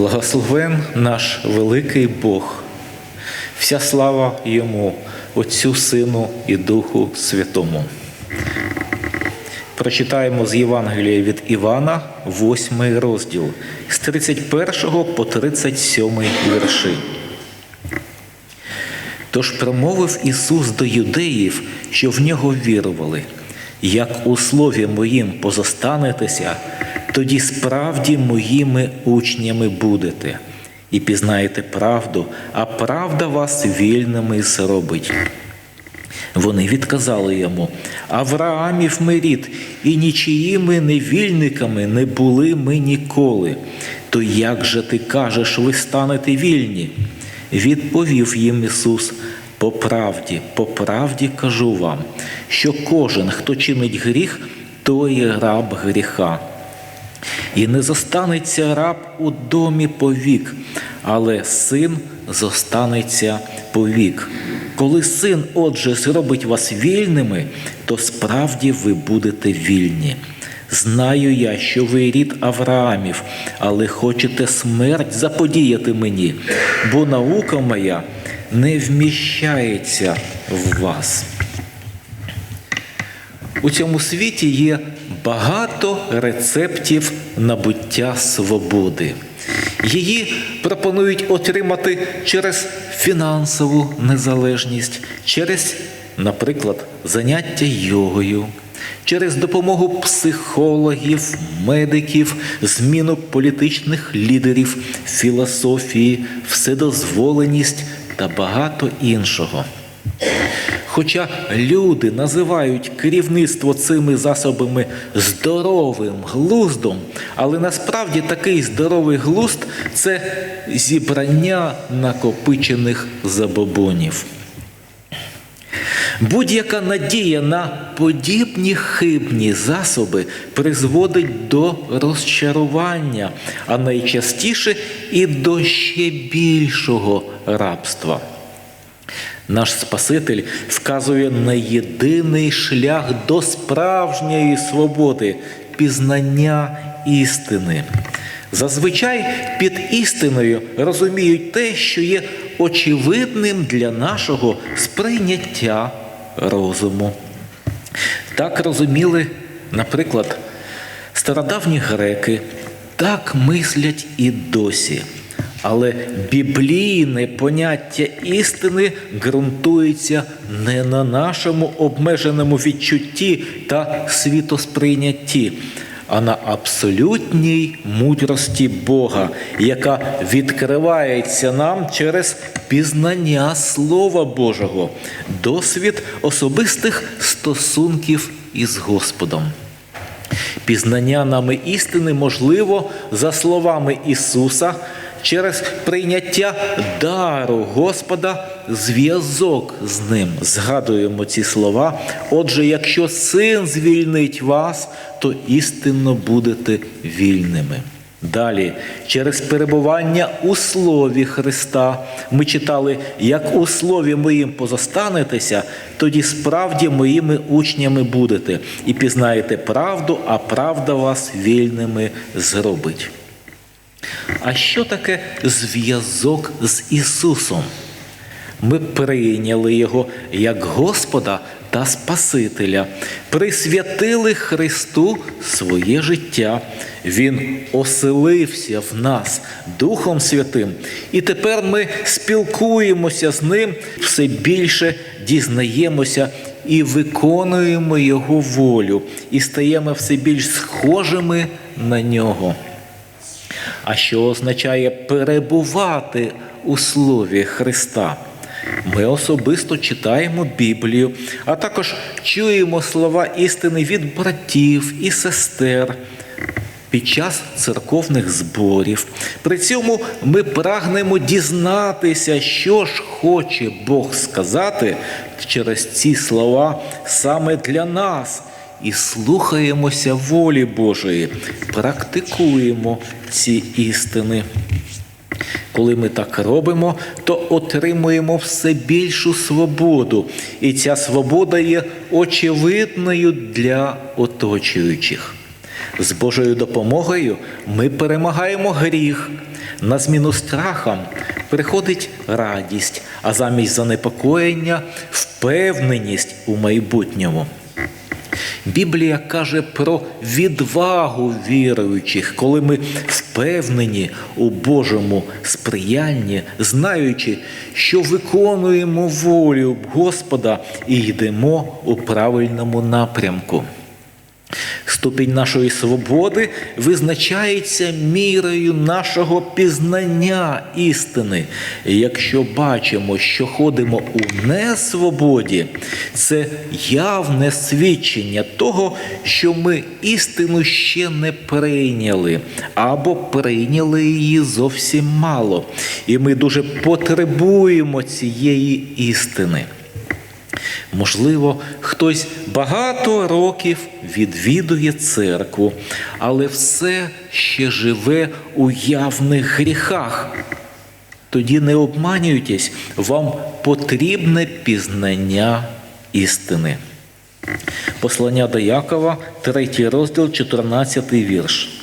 Благословен наш великий Бог, вся слава йому, Отцю Сину і Духу Святому. Прочитаємо з Євангелія від Івана, 8 розділ, з 31 по 37 вірші. Тож промовив Ісус до юдеїв, що в нього вірували. Як у слові моїм позостанетеся, тоді справді моїми учнями будете, і пізнаєте правду, а правда вас вільними зробить. Вони відказали йому, Авраамів ми рід, і нічиїми невільниками не були ми ніколи. То як же ти кажеш, ви станете вільні? Відповів їм Ісус, по правді, по правді кажу вам, що кожен, хто чинить гріх, той раб гріха. І не зостанеться раб у домі повік, але син зостанеться повік. Коли син, отже, зробить вас вільними, то справді ви будете вільні. Знаю я, що ви рід Авраамів, але хочете смерть заподіяти мені, бо наука моя не вміщається в вас. У цьому світі є багато рецептів набуття свободи. Її пропонують отримати через фінансову незалежність, через, наприклад, заняття йогою, через допомогу психологів, медиків, зміну політичних лідерів, філософії, вседозволеність та багато іншого. Хоча люди називають керівництво цими засобами здоровим глуздом, але насправді такий здоровий глузд це зібрання накопичених забобонів. Будь-яка надія на подібні хибні засоби призводить до розчарування, а найчастіше і до ще більшого рабства. Наш Спаситель вказує на єдиний шлях до справжньої свободи пізнання істини. Зазвичай під істиною розуміють те, що є очевидним для нашого сприйняття розуму. Так розуміли, наприклад, стародавні греки, так мислять і досі. Але біблійне поняття істини ґрунтується не на нашому обмеженому відчутті та світосприйнятті, а на абсолютній мудрості Бога, яка відкривається нам через пізнання Слова Божого, досвід особистих стосунків із Господом. Пізнання нами істини можливо за словами Ісуса через прийняття дару Господа, зв'язок з ним. Згадуємо ці слова. Отже, якщо син звільнить вас, то істинно будете вільними. Далі, через перебування у Слові Христа, ми читали, як у Слові моїм позостанетеся, тоді справді моїми учнями будете, і пізнаєте правду, а правда вас вільними зробить. А що таке зв'язок з Ісусом? Ми прийняли Його як Господа та Спасителя, присвятили Христу своє життя. Він оселився в нас Духом Святим, і тепер ми спілкуємося з Ним, все більше дізнаємося і виконуємо Його волю, і стаємо все більш схожими на нього. А що означає перебувати у Слові Христа? Ми особисто читаємо Біблію, а також чуємо слова істини від братів і сестер під час церковних зборів. При цьому ми прагнемо дізнатися, що ж хоче Бог сказати через ці слова саме для нас. І слухаємося волі Божої, практикуємо ці істини. Коли ми так робимо, то отримуємо все більшу свободу, і ця свобода є очевидною для оточуючих. З Божою допомогою ми перемагаємо гріх, На зміну страхам приходить радість, а замість занепокоєння впевненість у майбутньому. Біблія каже про відвагу віруючих, коли ми впевнені у Божому сприянні, знаючи, що виконуємо волю Господа і йдемо у правильному напрямку. Ступінь нашої свободи визначається мірою нашого пізнання істини. Якщо бачимо, що ходимо у несвободі, це явне свідчення того, що ми істину ще не прийняли або прийняли її зовсім мало. І ми дуже потребуємо цієї істини. Можливо, хтось багато років відвідує церкву, але все ще живе у явних гріхах. Тоді не обманюйтесь, вам потрібне пізнання істини. Послання до Якова, 3 розділ, 14 вірш.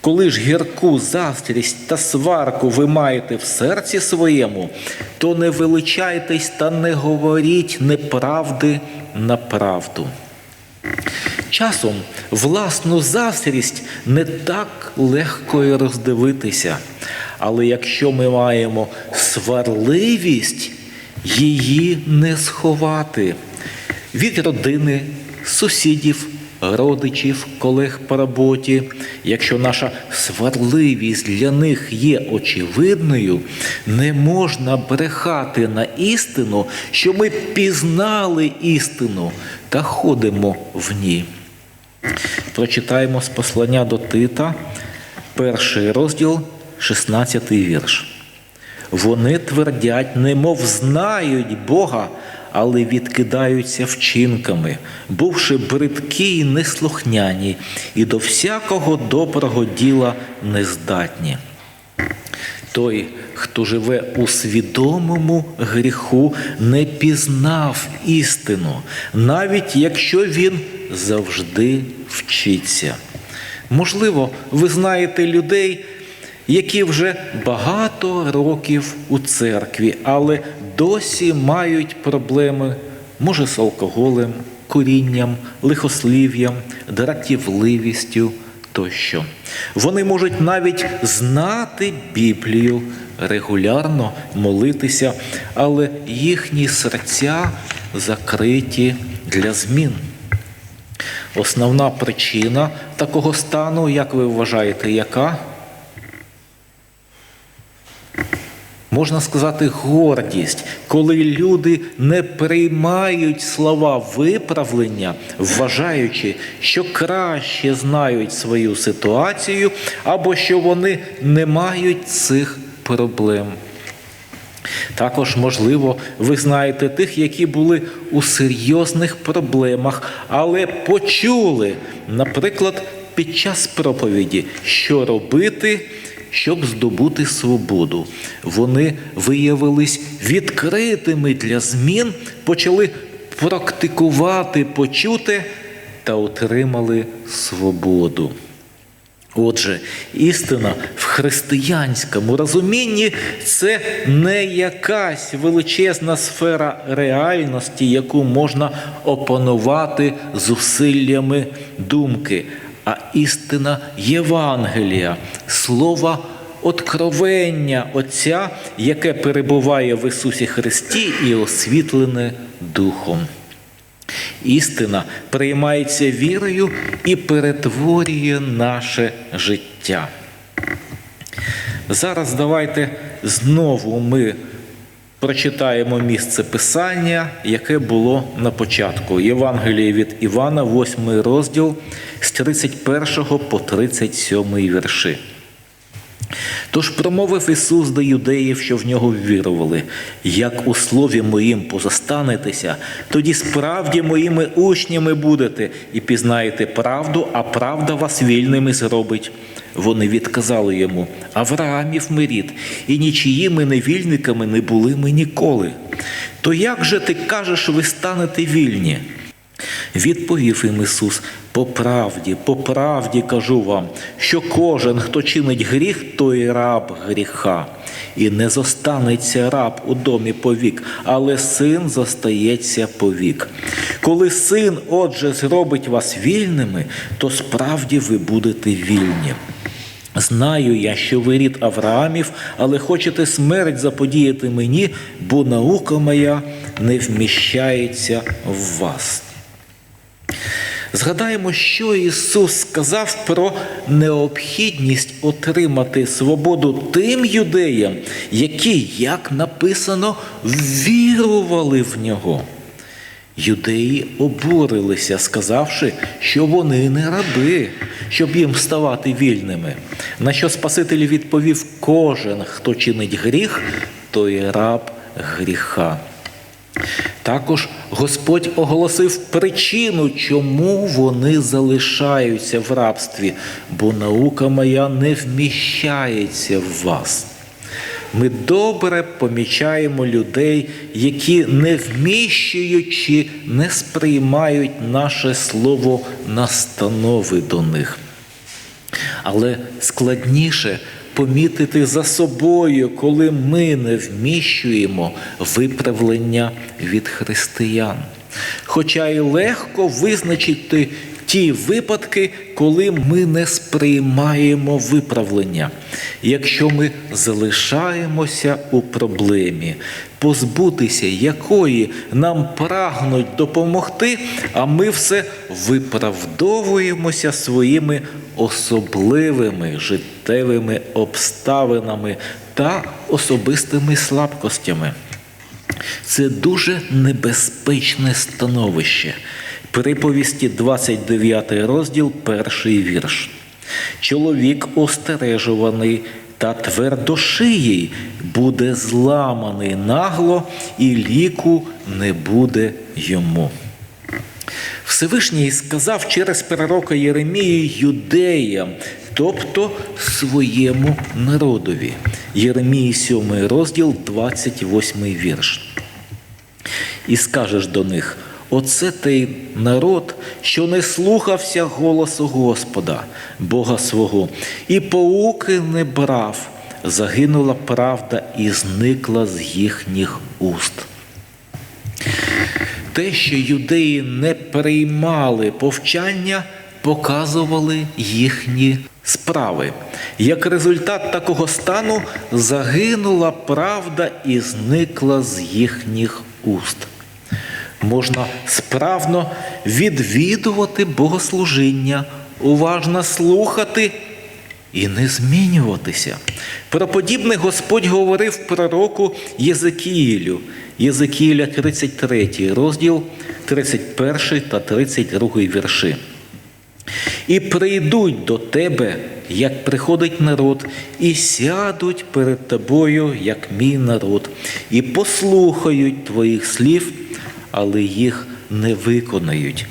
Коли ж гірку заздрість та сварку ви маєте в серці своєму, то не величайтесь та не говоріть неправди на правду. Часом власну заздрість не так легко і роздивитися, але якщо ми маємо сварливість, її не сховати від родини, сусідів, родичів, колег по роботі, якщо наша сварливість для них є очевидною, не можна брехати на істину, що ми пізнали істину та ходимо в ній. Прочитаємо з послання до Тита, перший розділ, 16 вірш. Вони твердять, немов знають Бога, але відкидаються вчинками, бувши бридкі й неслухняні, і до всякого доброго діла нездатні. Той, хто живе у свідомому гріху, не пізнав істину, навіть якщо він завжди вчиться. Можливо, ви знаєте людей, які вже багато років у церкві, але досі мають проблеми, може, з алкоголем, курінням, лихослів'ям, дратівливістю тощо. Вони можуть навіть знати Біблію, регулярно молитися, але їхні серця закриті для змін. Основна причина такого стану, як ви вважаєте, яка? Можна сказати, гордість, коли люди не приймають слова виправлення, вважаючи, що краще знають свою ситуацію, або що вони не мають цих проблем. Також, можливо, ви знаєте тих, які були у серйозних проблемах, але почули, наприклад, під час проповіді, що робити щоб здобути свободу. Вони виявились відкритими для змін, почали практикувати почуте та отримали свободу. Отже, істина в християнському розумінні це не якась величезна сфера реальності, яку можна опанувати зусиллями думки, а істина Євангелія, слова откровення Отця, яке перебуває в Ісусі Христі і освітлене Духом. Істина приймається вірою і перетворює наше життя. Зараз давайте знову ми прочитаємо місце Писання, яке було на початку. Євангеліє від Івана, 8 розділ з 31 по 37 вірші. Тож промовив Ісус до юдеїв, що в нього ввірували, як у слові моїм позостанетеся, тоді справді моїми учнями будете і пізнаєте правду, а правда вас вільними зробить. Вони відказали йому Авраамів ми рід, і нічиїми невільниками не були ми ніколи. То як же ти кажеш, ви станете вільні? Відповів їм Ісус: По правді, по правді кажу вам, що кожен, хто чинить гріх, той раб гріха, і не зостанеться раб у домі повік, але син зостається повік. Коли син, отже, зробить вас вільними, то справді ви будете вільні. Знаю я, що ви рід Авраамів, але хочете смерть заподіяти мені, бо наука моя не вміщається в вас. Згадаємо, що Ісус сказав про необхідність отримати свободу тим юдеям, які, як написано, вірували в нього. Юдеї обурилися, сказавши, що вони не раби, щоб їм ставати вільними. На що Спаситель відповів: кожен, хто чинить гріх, той раб гріха. Також Господь оголосив причину, чому вони залишаються в рабстві, бо наука моя не вміщається в вас. Ми добре помічаємо людей, які не вміщуючи, не сприймають наше слово настанови до них. Але складніше помітити за собою, коли ми не вміщуємо виправлення від християн. Хоча й легко визначити ті випадки, коли ми не сприймаємо виправлення, якщо ми залишаємося у проблемі, позбутися якої нам прагнуть допомогти, а ми все виправдовуємося своїми особливими життєвими обставинами та особистими слабкостями. Це дуже небезпечне становище. Приповісті 29 розділ, перший вірш. Чоловік остережуваний та твердошиїй буде зламаний нагло, і ліку не буде йому. Всевишній сказав через пророка Єремії юдеям, тобто своєму народові. Єремії 7 розділ, 28 вірш. І скажеш до них: Оце той народ, що не слухався голосу Господа, Бога свого, і поуки не брав, загинула правда і зникла з їхніх уст. Те, що юдеї не приймали повчання, показували їхні справи. Як результат такого стану загинула правда і зникла з їхніх уст. Можна справно відвідувати богослужіння, уважно слухати і не змінюватися. Про подібне Господь говорив пророку Єзекіїлю, Єзекіїля 33 розділ, 31 та 32 вірші. І прийдуть до тебе, як приходить народ, і сядуть перед тобою, як мій народ, і послухають твоїх слів, але їх не виконають.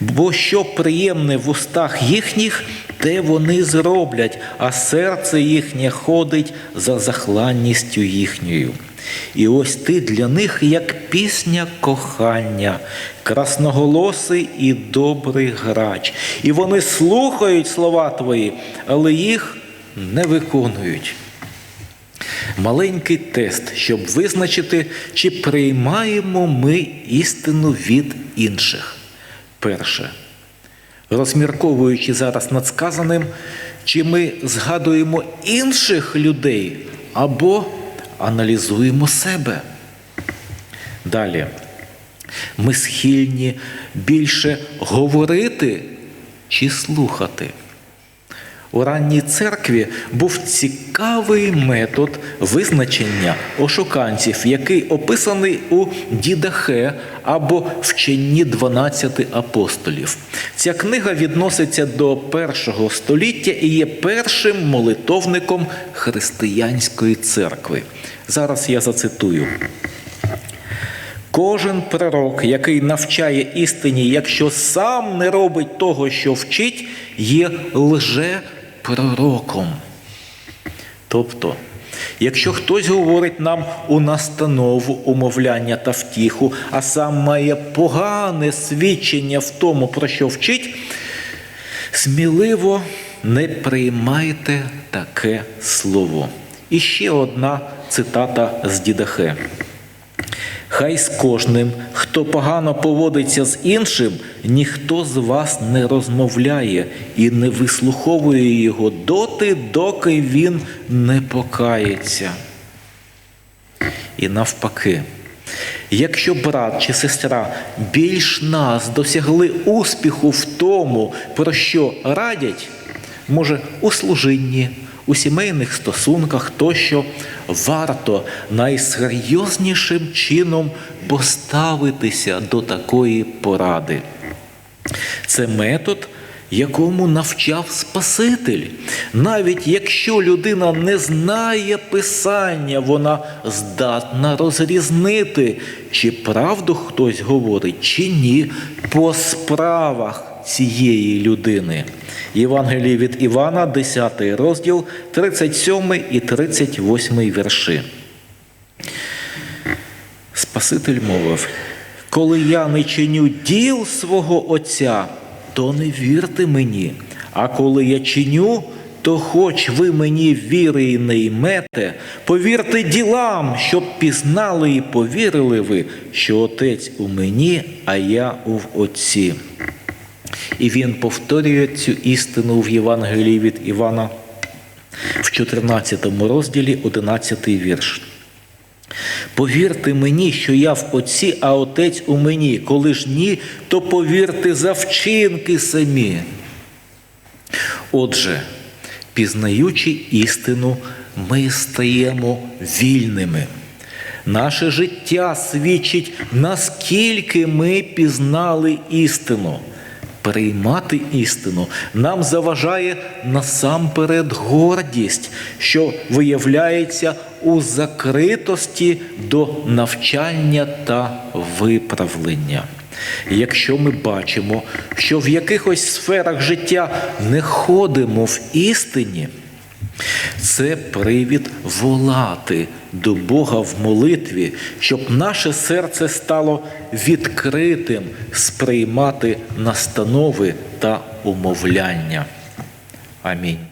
Бо що приємне в устах їхніх, те вони зроблять, а серце їхнє ходить за захланністю їхньою. І ось ти для них, як пісня кохання, красноголосий і добрий грач. І вони слухають слова твої, але їх не виконують. Маленький тест, щоб визначити, чи приймаємо ми істину від інших. Перше. Розмірковуючи зараз над сказаним, чи ми згадуємо інших людей або аналізуємо себе. Далі. Ми схильні більше говорити чи слухати. У ранній церкві був цікавий метод визначення ошуканців, який описаний у Дідахе або вченні 12 апостолів. Ця книга відноситься до першого століття і є першим молитовником християнської церкви. Зараз я зацитую. Кожен пророк, який навчає істині, якщо сам не робить того, що вчить, є лже-пророком. Тобто, якщо хтось говорить нам у настанову умовляння та втіху, а сам має погане свідчення в тому, про що вчить, Сміливо не приймайте таке слово. І ще одна цитата з Дідахе. Хай з кожним, хто погано поводиться з іншим, ніхто з вас не розмовляє і не вислуховує його доти, доки він не покається. І навпаки, якщо брат чи сестра більш нас досягли успіху в тому, про що радять, може, у служінні, у сімейних стосунках тощо варто найсерйознішим чином поставитися до такої поради. Це метод, якому навчав Спаситель. Навіть якщо людина не знає Писання, вона здатна розрізнити, чи правду хтось говорить, чи ні, по справах цієї людини. Євангеліє від Івана, 10 розділ, 37 і 38 вірші. Спаситель мовив, коли я не чиню діл свого Отця, то не вірте мені. А коли я чиню, то хоч ви мені віри й не ймете, повірте ділам, щоб пізнали і повірили ви, що Отець у мені, а я у Отці. І він повторює цю істину в Євангелії від Івана в 14 розділі, 11 вірш. Повірте мені, що я в Отці, а Отець у мені. Коли ж ні, то повірте за вчинки самі. Отже, пізнаючи істину, ми стаємо вільними. Наше життя свідчить, наскільки ми пізнали істину. Приймати істину нам заважає насамперед гордість, що виявляється у закритості до навчання та виправлення. Якщо ми бачимо, що в якихось сферах життя не ходимо в істині, це привід волати до Бога в молитві, щоб наше серце стало відкритим сприймати настанови та умовляння. Амінь.